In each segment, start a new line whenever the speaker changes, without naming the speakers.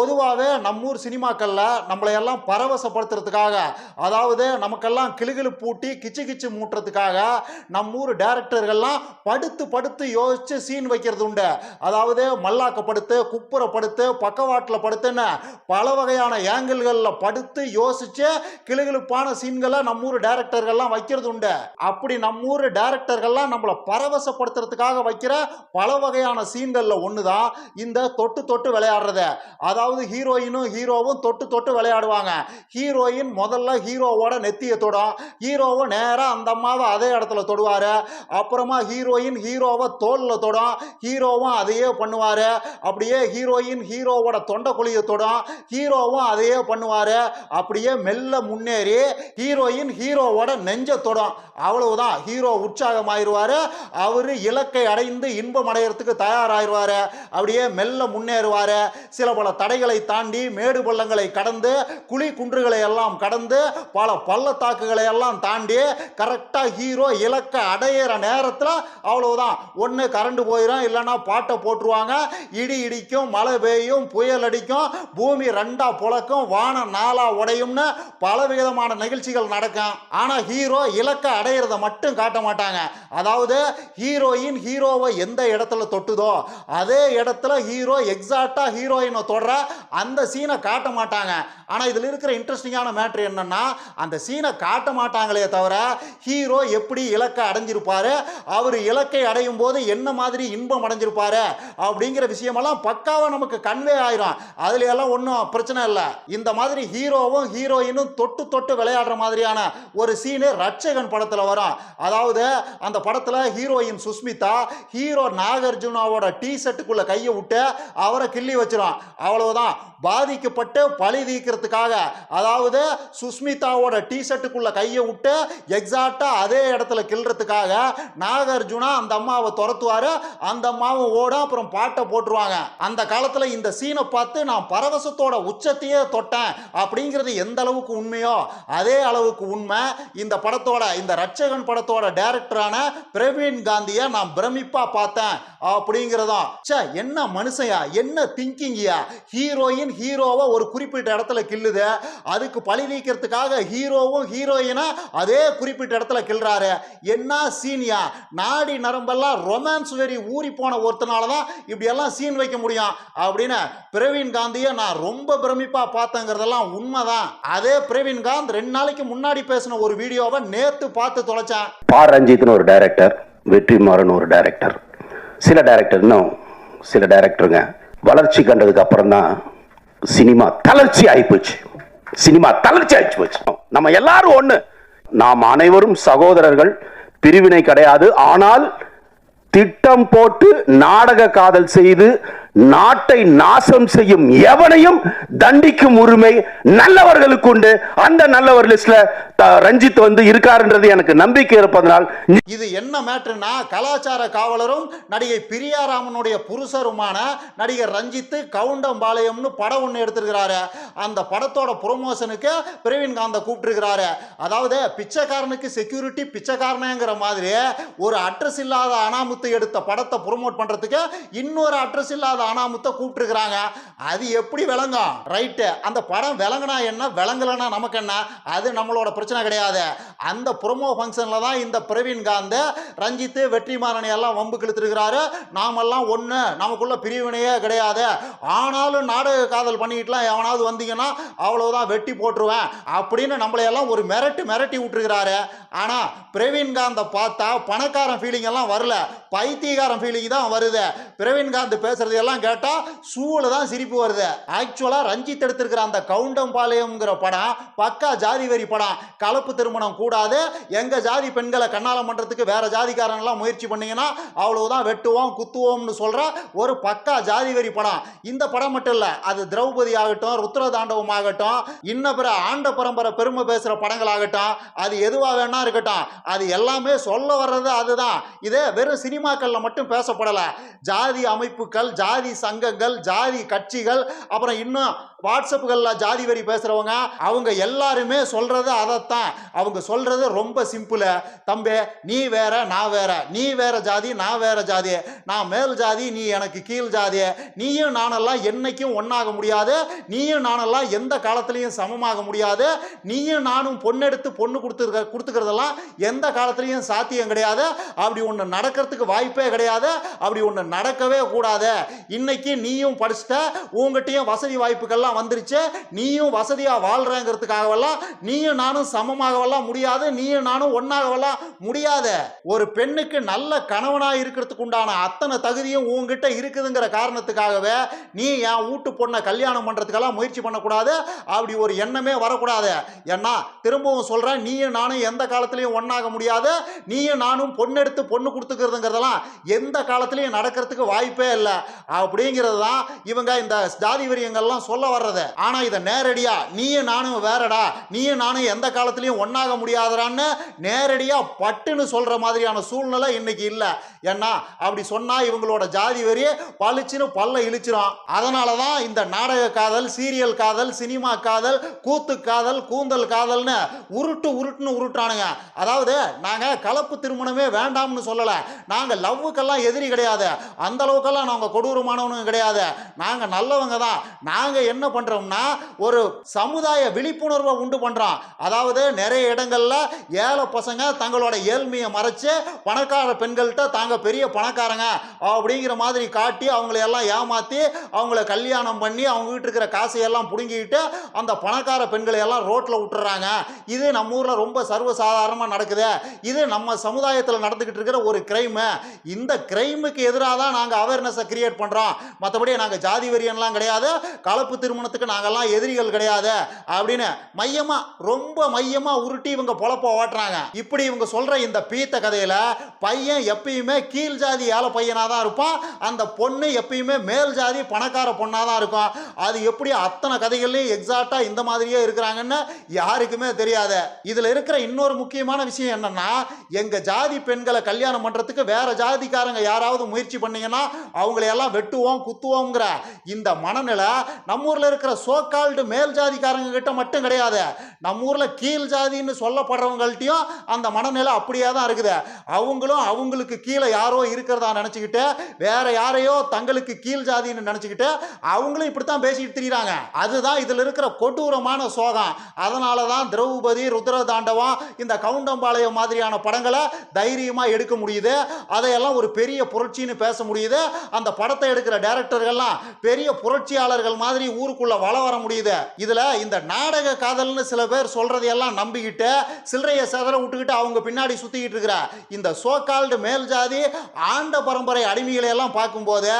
பொதுவாகவே நம்மூர் சினிமாக்களில் நம்மளையெல்லாம் பரவசப்படுத்துறதுக்காக அதாவது நமக்கெல்லாம் கிளுகிளு பூட்டி கிச்சு கிச்சு மூட்டுறதுக்காக நம்மூர் டேரக்டர்கள்லாம் படுத்து படுத்து யோசித்து சீன் வைக்கிறது உண்டு. அதாவது மல்லாக்கப்படுத்து குப்புறப்படுத்து பக்கவாட்டில் படுத்துன்னு பல வகையான ஏங்கிள்களில் படுத்து யோசித்து கிளுகிழுப்பான சீன்களை நம்மூர் டேரக்டர்கள்லாம் வைக்கிறது உண்டு. அப்படி நம்மூர் டேரக்டர்கள்லாம் நம்மளை பரவசப்படுத்துறதுக்காக வைக்கிற பல வகையான சீன்களில் ஒன்று தான் இந்த தொட்டு தொட்டு விளையாடுறது. அதாவது ஹீரோயினும் ஹீரோவும் தொட்டு தொட்டு விளையாடுவாங்க. ஹீரோயின் முதல்ல ஹீரோவோட நெத்தியை தொடும். ஹீரோவும் நேராக அந்த அம்மாவை அதே இடத்துல தொடுவார். அப்புறமா ஹீரோயின் ஹீரோவை தோலில் தொடும். ஹீரோவும் அதையே பண்ணுவார். அப்படியே ஹீரோயின் ஹீரோவோட தொண்டை குழியை தொடும். ஹீரோவும் அதையே பண்ணுவார். அப்படியே மெல்ல முன்னேறி ஹீரோயின் ஹீரோவோட நெஞ்ச தொடும். அவ்வளவுதான். ஹீரோ உற்சாகமாயிருவார். அவர் இலக்கை அடைந்து இன்பம் அடையிறதுக்கு தயாராகிடுவார் அப்படியே மெல்ல முன்னேறுவார். சில பல தடை மலைகளை தாண்டி மேடு பள்ளங்களை கடந்து குழி குன்றுகளை எல்லாம் கடந்து பல பள்ளத்தாக்குகளை எல்லாம் தாண்டி கரெக்டாக ஹீரோ இலக்கை அடையிற நேரத்தில் அவ்வளவுதான். ஒன்று கரண்ட் போயிடும் இல்லைன்னா பாட்டை போட்டுருவாங்க. இடி இடிக்கும் மழை பெய்யும் புயல் அடிக்கும் பூமி ரெண்டா புழக்கும் வானம் நாளா உடையும்னு பல விதமான நிகழ்ச்சிகள் நடக்கும். ஆனால் ஹீரோ இலக்கை அடையிறத மட்டும் காட்ட மாட்டாங்க. அதாவது ஹீரோயின் ஹீரோவை எந்த இடத்துல தொட்டுதோ அதே இடத்துல ஹீரோ எக்ஸாக்டா ஹீரோயினை தொடர அந்த சீனை காட்ட மாட்டாங்க. ஆனால் இதில் இருக்கிற இன்ட்ரெஸ்டிங்கான மேட்ரு என்னன்னா அந்த சீனை காட்ட மாட்டாங்களே தவிர ஹீரோ எப்படி இலக்கை அடைஞ்சிருப்பாரு அவர் இலக்கை அடையும் போது என்ன மாதிரி இன்பம் அடைஞ்சிருப்பாரு அப்படிங்கிற விஷயமெல்லாம் பக்காவாக நமக்கு கன்வே ஆயிரும். அதுல எல்லாம் ஒன்றும் பிரச்சனை இல்லை. இந்த மாதிரி ஹீரோவும் ஹீரோயினும் தொட்டு தொட்டு விளையாடுற மாதிரியான ஒரு சீனு ரட்சகன் படத்தில் வரும். அதாவது அந்த படத்தில் ஹீரோயின் சுஸ்மிதா ஹீரோ நாகார்ஜுனாவோட டீ ஷர்ட்டுக்குள்ளே கையை விட்டு அவரை கிள்ளி வச்சிரும். அவ்வளவுதான். பாதிக்கப்பட்டு பழி தீக்கிறதுக்காக அதாவது சுஸ்மிதாவோட டிஷர்ட்டுக்குள்ள கையை விட்டு எக்ஸாக்டா அதே இடத்துல கிள்றதுக்காக நாகார்ஜுனா அந்த அம்மாவை துரத்துவாரு. அந்த அம்மாவும் ஓடும் அப்புறம் பாட்டை போட்டுருவாங்க. அந்த காலத்துல இந்த சீனை பார்த்து நான் பரவசத்தோட உச்சத்தையே தொட்டேன் அப்படிங்கிறது எந்த அளவுக்கு உண்மையோ அதே அளவுக்கு உண்மை. இந்த படத்தோட இந்த ரட்சகன் படத்தோட டைரக்டரான பிரவீன் காந்தியை நான் பிரமிப்பா பார்த்தேன் அப்படிங்கிறதும் என்ன மனுஷையா என்ன திங்கிங்கியா ஹீரோயின் ஹீரோவை ஒரு குறிப்பிட்ட இடத்துல கில்லுது அதுக்கு பழி நீக்கிறதுக்காக ஹீரோவும் ஹீரோயினா அதே குறிப்பிட்ட இடத்துல கில்றாரு என்ன சீனியா நாடி நரம்பெல்லாம் ரொமான்ஸ் வெறி ஊறி போன ஒருத்தனால தான் இப்படியெல்லாம் சீன் வைக்க முடியும். அப்படின்னு பிரவீன் காந்தியை நான் ரொம்ப பிரமிப்பாக பார்த்தேங்கிறதெல்லாம் உண்மைதான். அதே பிரவீன் காந்த் ரெண்டு நாளைக்கு முன்னாடி பேசின ஒரு வீடியோவை நேத்து பார்த்து தொலைச்சேன்.
பா ரஞ்சித்னு ஒரு டைரக்டர் வெற்றிமாறன் ஒரு டைரக்டர் சில டைரக்டர் இன்னும் சில டைரக்டருங்க வளர்ச்சி கண்டதுக்கு அப்புறம் தான் சினிமா தளர்ச்சி ஆயிப்போச்சு சினிமா தளர்ச்சி ஆயிடுச்சு போச்சு. நம்ம எல்லாரும் ஒண்ணு. நாம் அனைவரும் சகோதரர்கள் பிரிவினை கிடையாது. ஆனால் திட்டம் போட்டு நாடக காதல் செய்து நாட்டை நாசம் செய்யும் எவனையும் தண்டிக்கும் உரிமை நல்லவர்களுக்கு உண்டு. அந்த நல்லவர் லிஸ்ட்ல ரஞ்சித் வந்து இருக்காருன்றது எனக்கு நம்பிக்கை இருப்பதனால்
இது என்ன மேட்ருனா கலாச்சார காவலரும் நடிகை பிரியாராமனுடைய புருஷருமான நடிகர் ரஞ்சித்து கவுண்டம்பாளையம்னு படம் ஒன்று எடுத்திருக்கிறாரு. அந்த படத்தோட ப்ரொமோஷனுக்கு பிரவீன் காந்த கூப்பிட்டுருக்கிறாரு. அதாவது பிச்சைக்காரனுக்கு செக்யூரிட்டி பிச்சைக்காரனேங்கிற மாதிரி ஒரு அட்ரஸ் இல்லாத அனாமுத்து எடுத்த படத்தை ப்ரொமோட் பண்ணுறதுக்கு இன்னொரு அட்ரஸ் இல்லாத அனாமுத்தை கூப்பிட்டுருக்குறாங்க. அது எப்படி விளங்கும்? ரைட்டு அந்த படம் விளங்குனா என்ன? விளங்கலைன்னா நமக்கு என்ன? அது நம்மளோட பிரச்சனை கிடையாது. அந்த ப்ரொமோ ஃபங்க்ஷனில் தான் இந்த பிரவீன் காந்த் ரஞ்சித்து வெற்றிமாறனை எல்லாம் வம்பு கிழித்திருக்கிறாரு. நாமெல்லாம் ஒன்று நமக்குள்ள பிரிவினையே கிடையாது. ஆனாலும் நாடக காதல் பண்ணிக்கிட்டுலாம் எவனாவது வந்தீங்கன்னா அவ்வளோதான் வெட்டி போட்டுருவேன் அப்படின்னு நம்மளையெல்லாம் ஒரு மிரட்டு மிரட்டி விட்டுருக்கிறாரு. ஆனால் பிரவீன் காந்தை பார்த்தா பணக்காரன் ஃபீலிங் எல்லாம் வரல. பைத்தியகாரம் ஃபீலிங் தான் வருது. பிரவீன் காந்த் பேசுறது எல்லாம் கேட்டால் சூழ தான் சிரிப்பு வருது. ஆக்சுவலாக ரஞ்சித் எடுத்திருக்கிற அந்த கவுண்டம்பாளையம்ங்கிற படம் பக்கா ஜாதி வெறி படம். கலப்பு திருமணம் கூடாது. எங்கள் ஜாதி பெண்களை கண்ணாலம் பண்ணுறதுக்கு வேற ஜாதிக்காரன்லாம் முயற்சி பண்ணீங்கன்னா அவ்வளவுதான் வெட்டுவோம் குத்துவோம்னு சொல்கிற ஒரு பக்கா ஜாதி வெறி படம். இந்த படம் மட்டும் இல்லை அது திரௌபதி ஆகட்டும் ருத்ர தாண்டவம் ஆகட்டும் இன்ன பிற ஆண்ட பரம்பரை பெருமை பேசுகிற படங்கள் ஆகட்டும் அது எதுவாக வேணா இருக்கட்டும் அது எல்லாமே சொல்ல வர்றது அதுதான். இதே வெறும் சினிமா சினிமாக்களில் மட்டும் பேசப்படலை. ஜாதி அமைப்புகள் ஜாதி சங்கங்கள் ஜாதி கட்சிகள் அப்புறம் இன்னும் வாட்ஸ்அப்புகளில் ஜாதி வரி பேசுகிறவங்க அவங்க எல்லாருமே சொல்கிறது அதைத்தான். அவங்க சொல்கிறது ரொம்ப சிம்பிள். தம்பி நீ வேற நான் வேற. நீ வேற ஜாதி நான் வேற ஜாதி. நான் மேல் ஜாதி நீ எனக்கு கீழ் ஜாதி. நீயும் நானெல்லாம் என்னைக்கும் ஒன்றாக முடியாது. நீயும் நானெல்லாம் எந்த காலத்துலேயும் சமமாக முடியாது. நீயும் நானும் பொண்ணெடுத்து பொண்ணு கொடுத்துருக்க கொடுத்துக்கிறதெல்லாம் எந்த காலத்துலேயும் சாத்தியம் கிடையாது. அப்படி ஒன்று நடக்கிறதுக்கு வாய்ப்பே கிடையாது அப்படி ஒன்று நடக்கவே கூடாது. இன்னைக்கு நீயும் படிச்சுட்ட உங்ககிட்டயும் வசதி வாய்ப்புகள்லாம் வந்துருச்சு. நீயும் வசதியாக வாழ்றங்கிறதுக்காகவெல்லாம் நீயும் நானும் சமமாகவெல்லாம் முடியாது நீயும் நானும் ஒன்றாகவெல்லாம் முடியாது. ஒரு பெண்ணுக்கு நல்ல கணவனாக இருக்கிறதுக்கு உண்டான அத்தனை தகுதியும் உங்ககிட்ட இருக்குதுங்கிற காரணத்துக்காகவே நீ என் வீட்டு பொண்ணை கல்யாணம் பண்ணுறதுக்கெல்லாம் முயற்சி பண்ணக்கூடாது. அப்படி ஒரு எண்ணமே வரக்கூடாது. ஏன்னா திரும்பவும் சொல்கிறேன் நீயும் நானும் எந்த காலத்துலையும் ஒன்றாக முடியாது. நீயும் நானும் பொண்ணெடுத்து பொண்ணு கொடுத்துக்கிறதுங்கிறதெல்லாம் எந்த காலத்துலையும் நடக்கிறதுக்கு வாய்ப்பே இல்லை. அப்படிங்கிறது தான் இவங்க இந்த ஜாதி வரியங்கள்லாம் சொல்ல வர்றது. ஆனால் இதை நேரடியாக நீயும் நானும் வேறடா நீயும் நானும் எந்த காலத்துலையும் ஒன்றாக முடியாதடான்னு நேரடியாக பட்டுன்னு சொல்கிற மாதிரியான சூழ்நிலை இன்னைக்கு இல்லை. ஏன்னா அப்படி சொன்னால் இவங்களோட ஜாதி வரி பளிச்சுன்னு பல்ல இழிச்சிரும். அதனால தான் இந்த நாடக காதல் சீரியல் காதல் சினிமா காதல் கூத்து காதல் கூந்தல் காதல்னு உருட்டு உருட்டுன்னு உருட்டானுங்க அதாவது நாங்கள் கலப்பு திருமணமே வேண்டாம்னு சொல்லலை. நாங்கள் லவ்வுக்கெல்லாம் எதிரி கிடையாது. அந்த அளவுக்கெல்லாம் நாங்கள் கொடூரமானவனும் கிடையாது. நாங்கள் நல்லவங்க தான். நாங்கள் என்ன பண்ணுறோம்னா ஒரு சமுதாய விழிப்புணர்வை உண்டு பண்ணுறோம் அதாவது நிறைய இடங்கள்ல ஏழை பசங்க தங்களோட ஏழ்மையை மறைச்சு பணக்கார பெண்கள்கிட்ட தாங்க பெரிய பணக்காரங்க அப்படிங்கிற மாதிரி காட்டி அவங்கள எல்லாம் ஏமாற்றி அவங்கள கல்யாணம் பண்ணி அவங்க வீட்டு இருக்கிற காசையெல்லாம் பிடுங்கிக்கிட்டு அந்த பணக்கார பெண்களை எல்லாம் ரோட்டில் விட்டுறாங்க. இது நம்ம ஊரில் ரொம்ப சர்வசாதாரணமாக நடக்குது. இது நம்ம சமுதாயத்தில் நடந்துக்கிட்டு இருக்கிற ஒரு கிரைமு இந்த கிரைமுக்கு எதிராக தான் நாங்கள் அவேர்னஸை கிரியேட் பண்ணுறோம் மற்றபடி நாங்கள் ஜாதி வெறியன்லாம் கிடையாது. கலப்பு திருமணத்துக்கு நாங்கள்லாம் எதிரிகள் கிடையாது. அப்படின்னு மையமாக ரொம்ப மையமாக உருட்டி இவங்க பொழப்ப ஓட்டுறாங்க. இப்படி இவங்க சொல்கிற இந்த பீத்த கதையில் பையன் எப்பயுமே கீழ் ஜாதி ஏழை பையனாக தான் இருப்பான். அந்த பொண்ணு எப்பயுமே மேல் ஜாதி பணக்கார பொண்ணாக தான் இருக்கும். அது எப்படி அத்தனை கதைகள்லையும் எக்ஸாக்டாக இந்த மாதிரியே இருக்கிறாங்கன்னு யாருக்குமே தெரியாது. இதில் இருக்கிற இன்னொரு முக்கியமான விஷயம் என்னன்னா எங்கள் ஜாதி பெண்களை கல்யாணம் பண்ணுறதுக்கு வேற ஜாதிக்காரங்க யாராவது முயற்சி பண்ணீங்கன்னா அவங்களையெல்லாம் வெட்டுவோம் குத்துவோங்கிற இந்த மனநிலை நம்ம ஊரில் இருக்கிற சோக்கால்டு மேல் ஜாதிக்காரங்க கிட்ட மட்டும் கிடையாது. நம்ம ஊரில் கீழ் ஜாதின்னு சொல்லப்படுறவங்கள்ட்டையும் அந்த மனநிலை அப்படியே தான் இருக்குது. அவங்களும் அவங்களுக்கு கீழே யாரோ இருக்கிறதா நினச்சிக்கிட்டு வேற யாரையோ தங்களுக்கு கீழ் ஜாதின்னு நினச்சிக்கிட்டு அவங்களும் இப்படி தான் பேசிக்கிட்டு திரியிறாங்க. அதுதான் இதில் இருக்கிற கொடூரமான சோகம். அதனால தான் திரௌபதி ருத்ர தாண்டவம் இந்த கவுண்டம்பாளையம் மாதிரியான படங்களை தைரியமாக எடுக்க முடியுது. அதையெல்லாம் ஒரு பெரிய புரட்சின்னு பேச முடியுது. அந்த படத்தை எடுக்கிற டேரக்டர்கள்லாம் பெரிய புரட்சியாளர்கள் மாதிரி ஊருக்குள்ளே வள வர முடியுது. இதில் இந்த நாடக காதல்னு சில பேர் சொல்கிறதையெல்லாம் நம்பிக்கிட்டு சில்லறையை செதற விட்டுக்கிட்டு அவங்க பின்னாடி சுற்றிக்கிட்டு இருக்கிற இந்த சோகால்டு மேல் ஜாதி ஆண்ட பரம்பரை அடிமைகளை எல்லாம் பார்க்கும்போது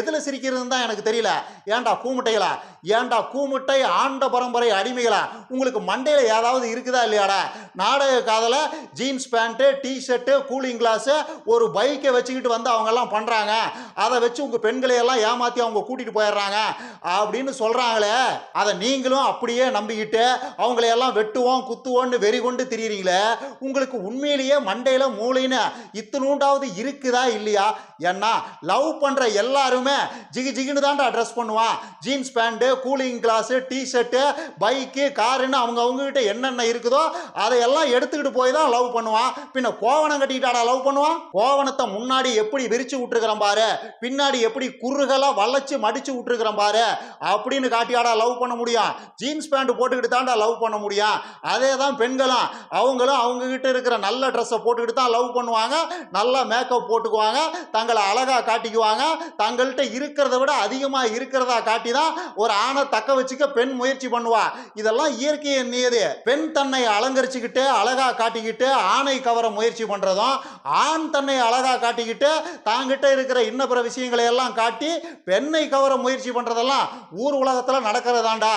எதில் சிரிக்கிறதுன்னு தான் எனக்கு தெரியல. ஏன்டா கூமுட்டைகளா ஏன்டா கூமுட்டை ஆண்ட பரம்பரை அடிமைகளா? உங்களுக்கு மண்டையில் ஏதாவது இருக்குதா இல்லையாடா? நாடக காதல jeans pant T shirt cooling glass ஒரு பைக்கை வச்சுக்கிட்டு வந்து அவங்கெல்லாம் பண்ணுறாங்க அதை வச்சு உங்கள் பெண்களை எல்லாம் அவங்க கூட்டிகிட்டு போயிடுறாங்க. அப்படின்னு சொல்கிறாங்களே அதை நீங்களும் அப்படியே நம்பிக்கிட்டு அவங்களையெல்லாம் வெட்டுவோம் குத்துவோன்னு வெறி கொண்டு திரியிறீங்களே உங்களுக்கு உண்மையிலேயே மண்டையில் மூளைன்னு இத்தனூண்டாவது இருக்குதா இல்லையா? ஏன்னா லவ் பண்ணுற எல்லாருமே ஜிகு ஜிகின்னு தான்டா ட்ரெஸ் பண்ணுவான். Jeans pant cooling glass T shirt bike காருன்னு அவங்க அவங்ககிட்ட என்னென்ன இருக்குதோ அதையெல்லாம் எடுத்துக்கிட்டு போய் தான் லவ் பண்ணுவான். பின்ன கோவணம் கட்டிக்கிட்டாடா லவ் பண்ணுவான்? கோவணத்தை முன்னாடி எப்படி விரிச்சு விட்டுருக்கிறேன் பாரு. பின்னாடி எப்படி குறுகலாக வளைச்சு மடிச்சு விட்டுருக்கிறேன் பாரு. அப்படின்னு காட்டியாடா லவ் பண்ண முடியும். ஜீன்ஸ் பேண்ட் போட்டுக்கிட்டு தான்டா லவ் பண்ண முடியும். அதே தான் பெண்களும். அவங்களும் அவங்க கிட்ட இருக்கிற நல்ல ட்ரெஸ்ஸை போட்டுக்கிட்டு தான் லவ் பண்ணுவாங்க. நல்லா மேக்கப் போட்டுக்குவாங்க. தங்களை அழகா காட்டிக்குவாங்க. தங்கள்கிட்ட இருக்கிறத விட அதிகமாக இருக்கிறதா காட்டி தான் ஒரு ஆணை தக்க வச்சுக்க பெண் முயற்சி பண்ணுவா. இதெல்லாம் இயற்கையின் நியதி பெண் தன்னை அலங்கரிச்சுக்கிட்டு அழகா காட்டிக்கிட்டு ஆணை கவர முயற்சி பண்ணுறதும் ஆண் தன்னை அழகா காட்டிக்கிட்டு தாங்கிட்ட இருக்கிற இன்ன பிற விஷயங்களை எல்லாம் காட்டி பெண்ணை கவர முயற்சி பண்ணுறதெல்லாம் ஊர் உலகத்தில் நடக்கிறதாண்டா.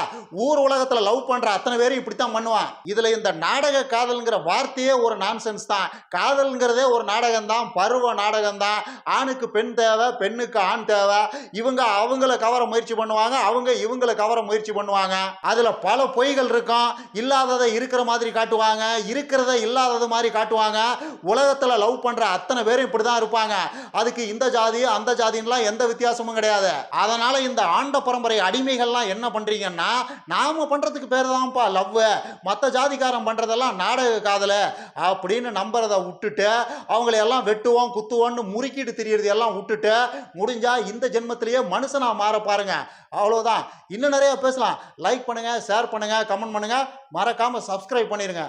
ஊர் உலகத்தில் லவ் பண்ணுற அத்தனை பேரும் இப்படித்தான் பண்ணுவான். இதில் இந்த நாடக காதல்ங்கிற வார்த்தையே ஒரு நான்சென்ஸ் தான். காதல்ங்கிறதே ஒரு நாடகம் தான். பருவ நாடகம் தான். ஆணுக்கு பெண் தேவை பெண்ணுக்கு ஆண் தேவை. இவங்க அவங்கள கவர முயற்சி பண்ணுவாங்க. அவங்க இவங்க இவங்களை கவர முயற்சி பண்ணுவாங்க. அதுல பல பொய்கள் இருக்கும். இல்லாததை இருக்கிற மாதிரி காட்டுவாங்க. இருக்கிறத இல்லாதது மாதிரி காட்டுவாங்க. உலகத்துல லவ் பண்ற அத்தனை பேரும் இப்படிதான் இருப்பாங்க. அதுக்கு இந்த ஜாதி அந்த ஜாதின்லாம் எந்த வித்தியாசமும் கிடையாது. அதனால இந்த ஆண்ட பரம்பரை அடிமைகள்லாம் என்ன பண்றீங்கன்னா நாம பண்றதுக்கு பேர் தான்ப்பா லவ் மற்ற ஜாதிக்காரன் பண்றதெல்லாம் நாடக காதல அப்படின்னு நம்புறத விட்டுட்டு அவங்களை எல்லாம் வெட்டுவோம் குத்துவோம்னு முறுக்கிட்டு திரியறது எல்லாம் விட்டுட்டு முடிஞ்சா இந்த ஜென்மத்திலேயே மனுஷனா மாற பாருங்க. அவ்வளவுதான். இன்னும் நிறையா பேசலாம். லைக் பண்ணுங்கள் ஷேர் பண்ணுங்கள் கமெண்ட் பண்ணுங்கள் மறக்காமல் சப்ஸ்கிரைப் பண்ணிடுங்க